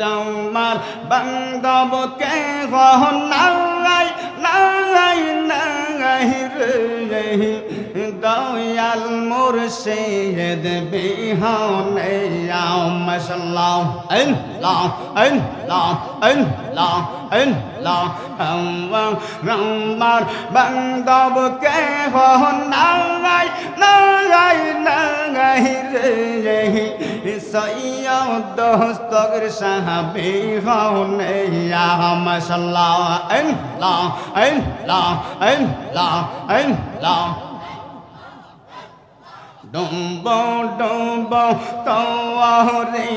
জামার বান্ধব কে গহ নাই নাই নাই রে। দয়াল মুর্শিদ বিহনে মাশাল্লাহ, আল্লাহ আল্লাহ আল্লাহ আল্লাহ। রম্মার বান্ধব কে গহ নাই নাই নাই রে সৈয়দ দস্তগর সাহাবি হনে মাশাল্লাহ আল্লাহ আল্লাহ আল্লাহ আল্লাহ ডুম্ব ডুম্ব তোরে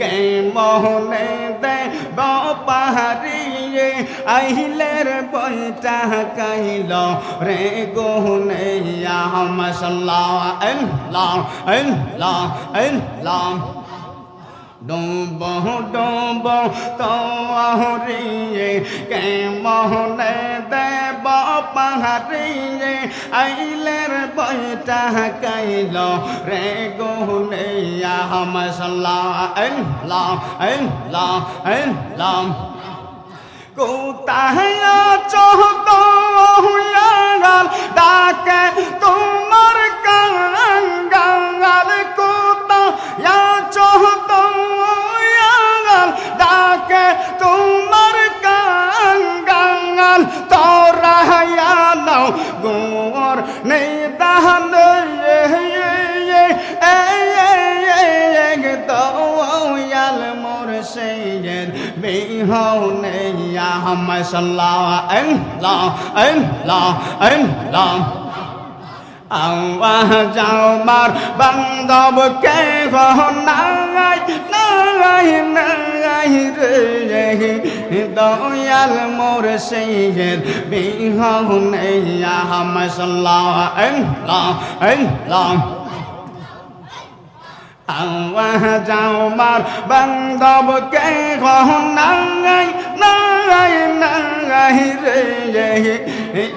কে মোহনে দে বাহারিয়ে আহিলের বইটা কাইল রে গোহনে মাশাল্লাহ আল্লাহ আল্লাহ আল্লাহ ডুম্ব ডুম্ব তোরে কে মোহনে দেব পাহাড়িয়ে আইলের বইটা কাইল। রে গোহনে মাশাল্লাহ, আল্লাহ আল্লাহ আল্লাহ। কোথায় চহত হুয়াল ডাকে যাও মার বান্ধব কে নাই নাই নাই। রে দয়াল মোর সেইয়ের বিহনে মাশাল্লাহ আল্লাহ আল্লাহ আওয়াহ যাও মার বান্ধব কে গহ নাই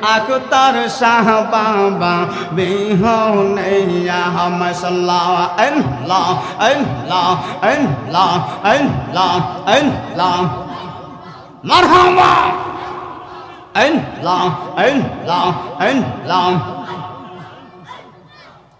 আকতার শাহ বাবা বিহনে মাশাল্লাহ আল্লাহ আল্লাহ আল্লাহ আল্লাহ আল্লাহ। মারহাবা! আল্লাহ আল্লাহ আল্লাহ।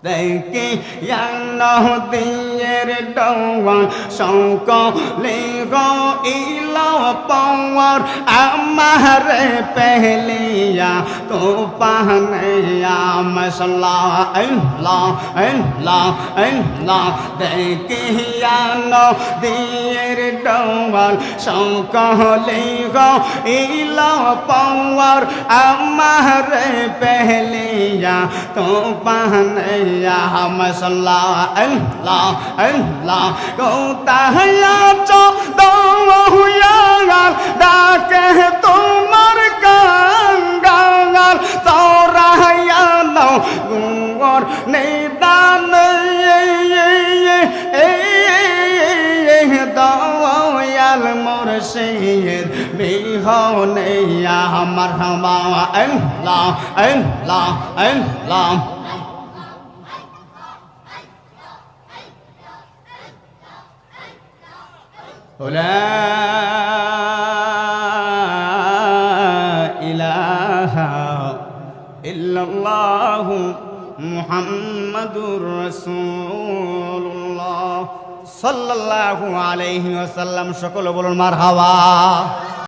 Deki yang no tiyer dawan Songko ligo ilo pawar Amare pehliya Tupaneya masla Inla inla inla Deki yang no tiyer dawan Songko ligo ilo pawar Amare pehliya Tupaneya 呀哈嘛沙拉恩拉恩拉，狗大呀找到我呀啊，大概都马的刚刚啊，早拉呀闹，我你大门哎哎哎哎哎，到我呀了我的心。بيهوني يا مرحبا ان لا ان لا ان لا ইলাহা ইল্লাল্লাহ মুহাম্মাদুর রাসূলুল্লাহ সাল্লাল্লাহু আলাইহি ওয়াসাল্লাম সকল বলুন মারহাবা।